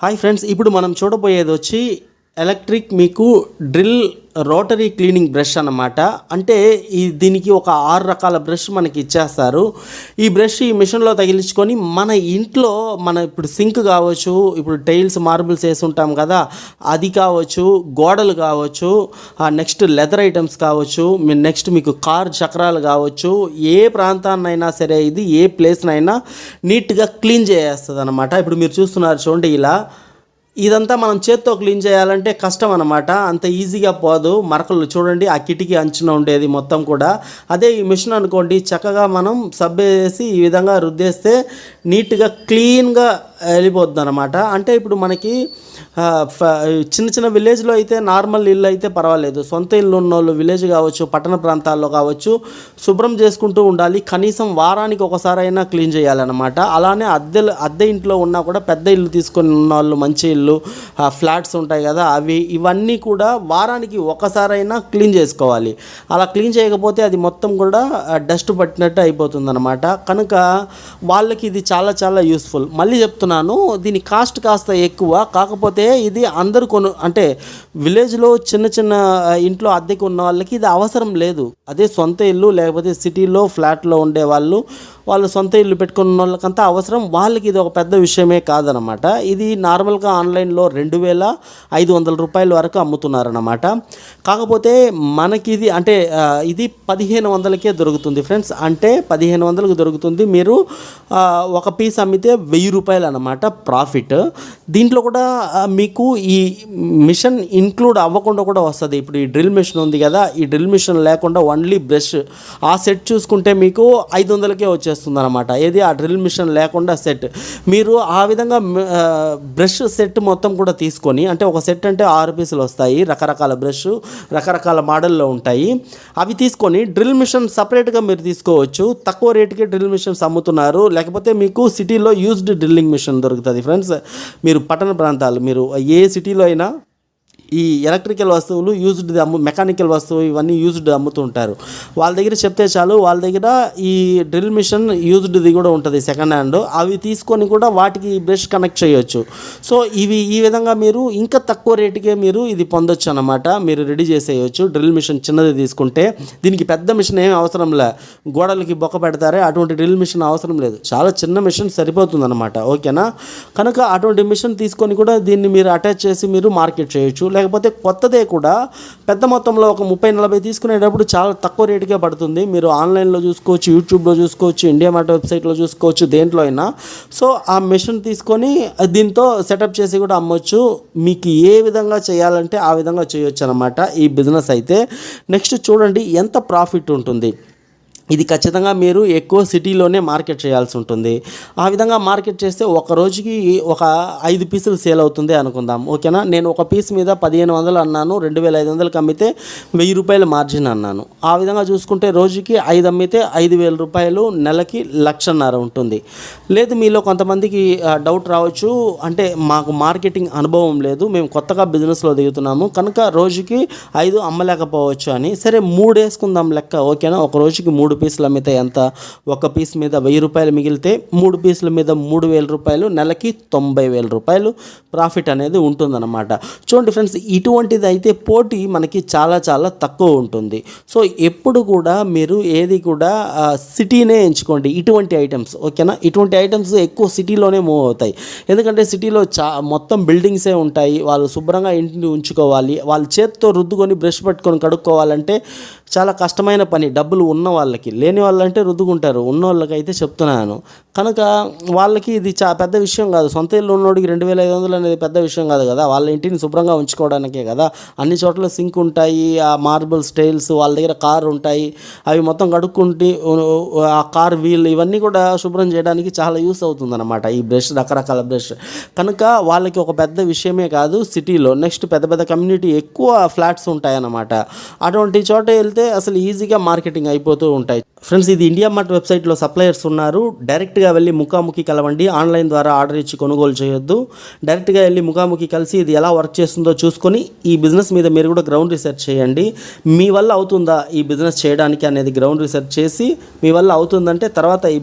Hi friends ఇప్పుడు మనం చూడబోయేది వచ్చి ఎలక్ట్రిక్ మీకు డ్రిల్ రోటరీ క్లీనింగ్ బ్రష్ అన్నమాట. అంటే ఈ దీనికి ఒక ఆరు రకాల బ్రష్ మనకి ఇచ్చేస్తారు. ఈ బ్రష్ ఈ మిషన్లో తగిలించుకొని మన ఇంట్లో మన ఇప్పుడు సింక్ కావచ్చు ఇప్పుడు టైల్స్ మార్బుల్స్ వేసి ఉంటాం కదా అది కావచ్చు గోడలు కావచ్చు నెక్స్ట్ లెదర్ ఐటమ్స్ కావచ్చు నెక్స్ట్ మీకు కార్ చక్రాలు కావచ్చు ఏ ప్రాంతాన్నైనా సరే ఇది ఏ ప్లేస్నైనా నీట్గా క్లీన్ చేస్తుంది అనమాట ఇప్పుడు మీరు చూస్తున్నారు చూడండి ఇలా. ఇదంతా మనం చేత్తో క్లీన్ చేయాలంటే కష్టం అనమాట అంత ఈజీగా పోదు. మరకలు చూడండి ఆ కిటికీ అంచున ఉండేది మొత్తం కూడా. అదే ఈ మిషన్ అనుకోండి చక్కగా మనం సబ్బేసి ఈ విధంగా రుద్దేస్తే నీట్గా క్లీన్గా వెళ్ళిపోద్ది అనమాట అంటే ఇప్పుడు మనకి ఫ- చిన్న చిన్న విలేజ్లో అయితే నార్మల్ ఇల్లు అయితే పర్వాలేదు. సొంత ఇల్లు ఉన్నోళ్ళు విలేజ్ కావచ్చు పట్టణ ప్రాంతాల్లో కావచ్చు శుభ్రం చేసుకుంటూ ఉండాలి. కనీసం వారానికి ఒకసారైనా క్లీన్ చేయాలన్నమాట. అలానే అద్దె అద్దె ఇంట్లో ఉన్నా కూడా పెద్ద ఇల్లు తీసుకొని ఉన్న వాళ్ళు మంచి ఇల్లు ఫ్లాట్స్ ఉంటాయి కదా అవి ఇవన్నీ కూడా వారానికి ఒకసారైనా క్లీన్ చేసుకోవాలి. అలా క్లీన్ చేయకపోతే అది మొత్తం కూడా డస్ట్ పట్టినట్టు అయిపోతుంది అనమాట కనుక వాళ్ళకి ఇది చాలా చాలా యూస్ఫుల్. మళ్ళీ చెప్తున్నాను దీని కాస్ట్ కాస్త ఎక్కువ. కాకపోతే ఇది అందరు కొను అంటే విలేజ్లో చిన్న చిన్న ఇంట్లో అద్దెకు ఉన్న వాళ్ళకి ఇది అవసరం లేదు. అదే సొంత ఇల్లు లేకపోతే సిటీలో ఫ్లాట్లో ఉండే వాళ్ళు వాళ్ళు సొంత ఇల్లు పెట్టుకున్న వాళ్ళకంతా అవసరం. వాళ్ళకి ఇది ఒక పెద్ద విషయమే కాదనమాట. ఇది నార్మల్గా ఆన్లైన్లో రెండు వేల ఐదు వందల రూపాయల వరకు అమ్ముతున్నారన్నమాట కాకపోతే మనకి ఇది అంటే ఇది పదిహేను వందలకే దొరుకుతుంది ఫ్రెండ్స్. అంటే పదిహేను వందలకు దొరుకుతుంది. మీరు ఒక పీస్ అమ్మితే వెయ్యి రూపాయలు అనమాట ప్రాఫిట్. దీంట్లో కూడా మీకు ఈ మిషన్ ఇన్క్లూడ్ అవ్వకుండా కూడా వస్తుంది. ఇప్పుడు ఈ డ్రిల్ మిషన్ ఉంది కదా ఈ డ్రిల్ మిషన్ లేకుండా ఓన్లీ బ్రష్. ఆ సెట్ చూసుకుంటే మీకు ఐదు వందలకే వచ్చేస్తుంది. అనమాట ఏది ఆ డ్రిల్ మిషన్ లేకుండా సెట్. మీరు ఆ విధంగా బ్రష్ సెట్ మొత్తం కూడా తీసుకొని అంటే ఒక సెట్ అంటే ఆరు పీసులు వస్తాయి రకరకాల బ్రష్ రకరకాల మోడల్లో ఉంటాయి. అవి తీసుకొని డ్రిల్ మిషన్ సపరేట్గా మీరు తీసుకోవచ్చు. తక్కువ రేటుకే డ్రిల్ మిషన్స్ అమ్ముతున్నారు. లేకపోతే మీకు సిటీలో యూజ్డ్ డ్రిల్లింగ్ మిషన్ దొరుకుతుంది. ఫ్రెండ్స్ మీరు పట్టణ ప్రాంతాలు మీరు ఏ సిటీలో అయినా ఈ ఎలక్ట్రికల్ వస్తువులు యూజ్డ్ అమ్ము మెకానికల్ వస్తువు ఇవన్నీ యూజ్డ్ అమ్ముతుంటారు. వాళ్ళ దగ్గర చెప్తే చాలు వాళ్ళ దగ్గర ఈ డ్రిల్ మిషన్ యూజ్డ్ది కూడా ఉంటుంది సెకండ్ హ్యాండ్ అవి తీసుకొని కూడా వాటికి బ్రష్ కనెక్ట్ చేయొచ్చు. సో ఇవి ఈ విధంగా మీరు ఇంకా తక్కువ రేటుకే మీరు ఇది పొందొచ్చు అనమాట మీరు రెడీ చేసేయచ్చు. డ్రిల్ మిషన్ చిన్నది తీసుకుంటే దీనికి పెద్ద మిషన్ ఏం అవసరం లే. గోడలకి బొక్క పెడతారే అటువంటి డ్రిల్ మిషన్ అవసరం లేదు. చాలా చిన్న మిషన్ సరిపోతుంది అనమాట ఓకేనా? కనుక అటువంటి మిషన్ తీసుకొని కూడా దీన్ని మీరు అటాచ్ చేసి మీరు మార్కెట్ చేయొచ్చు. లేకపోతే కొత్తదే కూడా పెద్ద మొత్తంలో ఒక ముప్పై నలభై తీసుకునేటప్పుడు చాలా తక్కువ రేటుకే పడుతుంది. మీరు ఆన్లైన్లో చూసుకోవచ్చు యూట్యూబ్లో చూసుకోవచ్చు ఇండియా మార్ట్ వెబ్సైట్లో చూసుకోవచ్చు దేంట్లో అయినా. సో ఆ మిషన్ తీసుకొని దీంతో సెటప్ చేసి కూడా అమ్మొచ్చు. మీకు ఏ విధంగా చేయాలంటే ఆ విధంగా చేయొచ్చు అనమాట ఈ బిజినెస్ అయితే. నెక్స్ట్ చూడండి ఎంత ప్రాఫిట్ ఉంటుంది. ఇది ఖచ్చితంగా మీరు ఎక్కువ సిటీలోనే మార్కెట్ చేయాల్సి ఉంటుంది. ఆ విధంగా మార్కెట్ చేస్తే ఒక రోజుకి ఒక ఐదు పీసులు సేల్ అవుతుంది అనుకుందాం. ఓకేనా? నేను ఒక పీస్ మీద పదిహేను వందలు అన్నాను రెండు వేల ఐదు వందలకు అమ్మితే వెయ్యి రూపాయల మార్జిన్ అన్నాను. ఆ విధంగా చూసుకుంటే రోజుకి ఐదు అమ్మితే ఐదు వేల రూపాయలు నెలకి లక్షన్నర ఉంటుంది. లేదు మీలో కొంతమందికి డౌట్ రావచ్చు. అంటే మాకు మార్కెటింగ్ అనుభవం లేదు. మేము కొత్తగా బిజినెస్లో దిగుతున్నాము. కనుక రోజుకి ఐదు అమ్మలేకపోవచ్చు అని. సరే మూడు వేసుకుందాం లెక్క. ఓకేనా? ఒక రోజుకి మూడు పీసులు అమ్మితే ఎంత? ఒక పీస్ మీద వెయ్యి రూపాయలు మిగిలితే మూడు పీసుల మీద మూడు వేల రూపాయలు నెలకి తొంభై వేల రూపాయలు ప్రాఫిట్ అనేది ఉంటుందన్నమాట. చూడండి ఫ్రెండ్స్ ఇటువంటిది అయితే పోటీ మనకి చాలా చాలా తక్కువ ఉంటుంది. సో ఎప్పుడు కూడా మీరు ఏది కూడా సిటీనే ఎంచుకోండి. ఇటువంటి ఐటమ్స్ ఓకేనా? ఇటువంటి ఐటమ్స్ ఎక్కువ సిటీలోనే మూవ్ అవుతాయి. ఎందుకంటే సిటీలో చా మొత్తం బిల్డింగ్సే ఉంటాయి. వాళ్ళు శుభ్రంగా ఇంటిని ఉంచుకోవాలి. వాళ్ళ చేత్తో రుద్దుకొని బ్రష్ పట్టుకొని కడుక్కోవాలంటే చాలా కష్టమైన పని డబ్బులు ఉన్న వాళ్ళకి. లేని వాళ్ళంటే రుద్దుకుంటారు. ఉన్న వాళ్ళకైతే చెప్తున్నాను. కనుక వాళ్ళకి ఇది చా పెద్ద విషయం కాదు. సొంత ఇల్లు ఉన్నోడికి రెండు వేల ఐదు వందలు అనేది పెద్ద విషయం కాదు కదా. వాళ్ళ ఇంటిని శుభ్రంగా ఉంచుకోవడానికే కదా. అన్ని చోట్ల సింక్ ఉంటాయి ఆ మార్బుల్ స్టైల్స్ వాళ్ళ దగ్గర కార్ ఉంటాయి. అవి మొత్తం కడుక్కుంటే ఆ కార్ వీల్ ఇవన్నీ కూడా శుభ్రం చేయడానికి చాలా యూస్ అవుతుంది అనమాట ఈ బ్రష్ రకరకాల బ్రష్. కనుక వాళ్ళకి ఒక పెద్ద విషయమే కాదు సిటీలో నెక్స్ట్ పెద్ద పెద్ద కమ్యూనిటీ ఎక్కువ ఫ్లాట్స్ ఉంటాయన్నమాట. అటువంటి చోట వెళ్తే అసలు ఈజీగా మార్కెటింగ్ అయిపోతూ ఉంటాయి. ఫ్రెండ్స్ ఇది ఇండియా మార్ట్ వెబ్సైట్లో సప్లయర్స్ ఉన్నారు. డైరెక్ట్గా వెళ్ళి ముఖాముఖి కలవండి. ఆన్లైన్ ద్వారా ఆర్డర్ ఇచ్చి కొనుగోలు చేయొద్దు. డైరెక్ట్గా వెళ్ళి ముఖాముఖి కలిసి ఇది ఎలా వర్క్ చేస్తుందో చూసుకొని ఈ బిజినెస్ మీద మీరు కూడా గ్రౌండ్ రీసెర్చ్ చేయండి. మీ వల్ల అవుతుందా ఈ బిజినెస్ చేయడానికి అనేది గ్రౌండ్ రీసెర్చ్ చేసి మీ వల్ల అవుతుందంటే తర్వాత ఈ